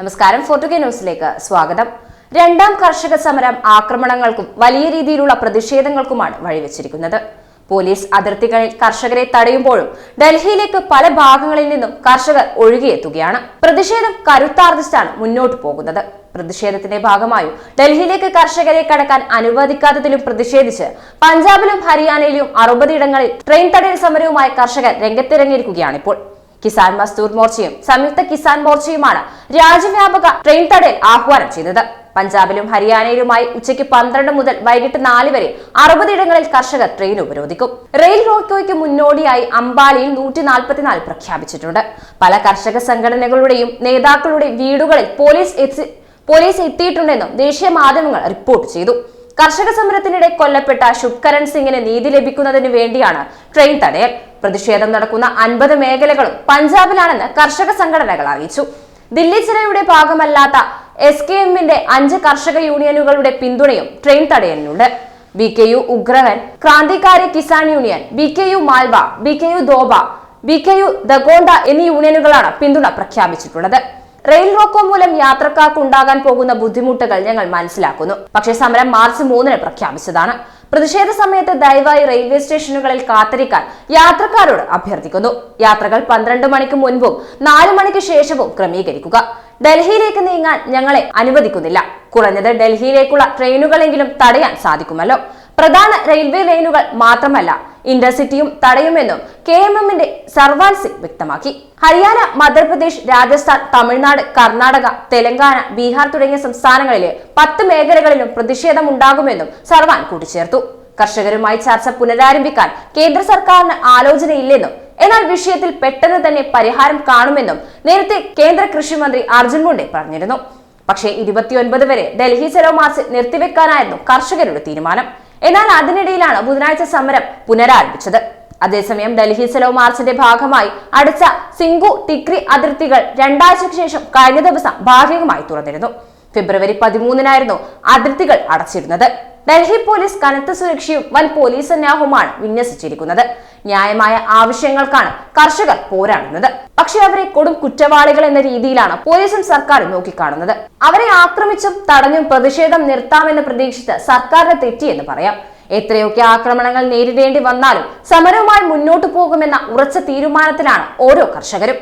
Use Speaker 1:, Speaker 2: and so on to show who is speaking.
Speaker 1: നമസ്കാരം. ഫോർട്ടുഗേ ന്യൂസിലേക്ക് സ്വാഗതം. രണ്ടാം കർഷക സമരം ആക്രമണങ്ങൾക്കും വലിയ രീതിയിലുള്ള പ്രതിഷേധങ്ങൾക്കുമാണ് വഴിവെച്ചിരിക്കുന്നത്. പോലീസ് അതിർത്തികളിൽ കർഷകരെ തടയുമ്പോഴും ഡൽഹിയിലേക്ക് പല ഭാഗങ്ങളിൽ നിന്നും കർഷകർ ഒഴുകിയെത്തുകയാണ്. പ്രതിഷേധം കരുത്താർജിച്ചാണ് മുന്നോട്ട് പോകുന്നത്. പ്രതിഷേധത്തിന്റെ ഭാഗമായും ഡൽഹിയിലേക്ക് കർഷകരെ കടക്കാൻ അനുവദിക്കാത്തതിലും പ്രതിഷേധിച്ച് പഞ്ചാബിലും ഹരിയാനയിലും അറുപതിടങ്ങളിൽ ട്രെയിൻ തടയൽ സമരവുമായി കർഷകർ രംഗത്തിറങ്ങിയിരിക്കുകയാണ് ഇപ്പോൾ. കിസാൻ മസ്ദൂർ മോർച്ചയും സംയുക്ത കിസാൻ മോർച്ചയുമാണ് രാജ്യവ്യാപക ട്രെയിൻ തടയൽ ആഹ്വാനം ചെയ്തത്. പഞ്ചാബിലും ഹരിയാനയിലുമായി ഉച്ചയ്ക്ക് പന്ത്രണ്ട് മുതൽ വൈകിട്ട് നാല് വരെ അറുപതിടങ്ങളിൽ കർഷകർ ട്രെയിൻ ഉപരോധിക്കും. റെയിൽ റോക്കോയ്ക്ക് മുന്നോടിയായി അംബാലയിൽ നൂറ്റി നാൽപ്പത്തിനാല് പ്രഖ്യാപിച്ചിട്ടുണ്ട്. പല കർഷക സംഘടനകളുടെയും നേതാക്കളുടെ വീടുകളിൽ പോലീസ് പോലീസ് എത്തിയിട്ടുണ്ടെന്നും ദേശീയ മാധ്യമങ്ങൾ റിപ്പോർട്ട് ചെയ്തു. കർഷക സമരത്തിനിടെ കൊല്ലപ്പെട്ട ശുഭ്കരൺ സിംഗിന് നീതി ലഭിക്കുന്നതിന് വേണ്ടിയാണ് ട്രെയിൻ തടയൽ. പ്രതിഷേധം നടക്കുന്ന അൻപത് മേഖലകളും പഞ്ചാബിലാണെന്ന് കർഷക സംഘടനകൾ അറിയിച്ചു. ദില്ലി ജനയുടെ ഭാഗമല്ലാത്ത എസ് കെ എമ്മിന്റെ അഞ്ച് കർഷക യൂണിയനുകളുടെ പിന്തുണയും train തടയലിനുണ്ട്. B K U Ugrahan Krantikari Kisan union B K U Malwa B K U Doaba B K U Dakaunda എന്നീ യൂണിയനുകളാണ് പിന്തുണ പ്രഖ്യാപിച്ചിട്ടുള്ളത്. റെയിൽ റോക്കോ മൂലം യാത്രക്കാർക്ക് ഉണ്ടാകാൻ പോകുന്ന ബുദ്ധിമുട്ടുകൾ ഞങ്ങൾ മനസ്സിലാക്കുന്നു. പക്ഷേ സമരം മാർച്ച് മൂന്നിന് പ്രഖ്യാപിച്ചതാണ്. പ്രതിഷേധ സമയത്ത് ദയവായി റെയിൽവേ സ്റ്റേഷനുകളിൽ കാത്തിരിക്കാൻ യാത്രക്കാരോട് അഭ്യർത്ഥിക്കുന്നു. യാത്രകൾ പന്ത്രണ്ട് മണിക്ക് മുൻപും നാല് മണിക്ക് ശേഷവും ക്രമീകരിക്കുക. ഡൽഹിയിലേക്ക് നീങ്ങാൻ ഞങ്ങളെ അനുവദിക്കുന്നില്ല. കുറഞ്ഞത് ഡൽഹിയിലേക്കുള്ള ട്രെയിനുകളെങ്കിലും തടയാൻ സാധിക്കുമല്ലോ. പ്രധാന റെയിൽവേ ലൈനുകൾ മാത്രമല്ല ഇന്റർസിറ്റിയും തടയുമെന്നും കെ എം എമ്മിന്റെ സർവാൻ സിംഗ് വ്യക്തമാക്കി. ഹരിയാന മധ്യപ്രദേശ് രാജസ്ഥാൻ തമിഴ്നാട് കർണാടക തെലങ്കാന ബീഹാർ തുടങ്ങിയ സംസ്ഥാനങ്ങളിലെ പത്ത് മേഖലകളിലും പ്രതിഷേധം ഉണ്ടാകുമെന്നും സർവാൻ കൂട്ടിച്ചേർത്തു. കർഷകരുമായി ചർച്ച പുനരാരംഭിക്കാൻ കേന്ദ്ര സർക്കാരിന് ആലോചനയില്ലെന്നും എന്നാൽ വിഷയത്തിൽ പെട്ടെന്ന് തന്നെ പരിഹാരം കാണുമെന്നും നേരത്തെ കേന്ദ്ര കൃഷിമന്ത്രി അർജുൻ മുണ്ടെ പറഞ്ഞിരുന്നു. പക്ഷേ ഇരുപത്തിയൊൻപത് വരെ ഡൽഹി ചെലവ് മാർച്ച് നിർത്തിവെക്കാനായിരുന്നു കർഷകരുടെ തീരുമാനം. എന്നാൽ അതിനിടയിലാണ് ബുധനാഴ്ച സമരം പുനരാരംഭിച്ചത്. അതേസമയം ഡൽഹി സെലോ മാർച്ചിന്റെ ഭാഗമായി അടച്ച സിംഗു ടിക്രി അതിർത്തികൾ രണ്ടാഴ്ചയ്ക്ക് ശേഷം കഴിഞ്ഞ ദിവസം ഭാഗികമായി തുറന്നിരുന്നു. ഫെബ്രുവരി പതിമൂന്നിനായിരുന്നു അതിർത്തികൾ അടച്ചിരുന്നത്. ഡൽഹി പോലീസ് കനത്ത സുരക്ഷയും വൻ പോലീസ് സന്നാഹവുമാണ് വിന്യസിച്ചിരിക്കുന്നത്. ന്യായമായ ആവശ്യങ്ങൾക്കാണ് കർഷകർ പോരാടുന്നത്. പക്ഷെ അവരെ കൊടും കുറ്റവാളികൾ എന്ന രീതിയിലാണ് പോലീസും സർക്കാരും നോക്കിക്കാണുന്നത്. അവരെ ആക്രമിച്ചും തടഞ്ഞും പ്രതിഷേധം നിർത്താമെന്ന് പ്രതീക്ഷിച്ച് സർക്കാരിന് തെറ്റിയെന്ന് പറയാം. എത്രയൊക്കെ ആക്രമണങ്ങൾ നേരിടേണ്ടി വന്നാലും സമരവുമായി മുന്നോട്ടു പോകുമെന്ന ഉറച്ച തീരുമാനത്തിലാണ് ഓരോ കർഷകരും.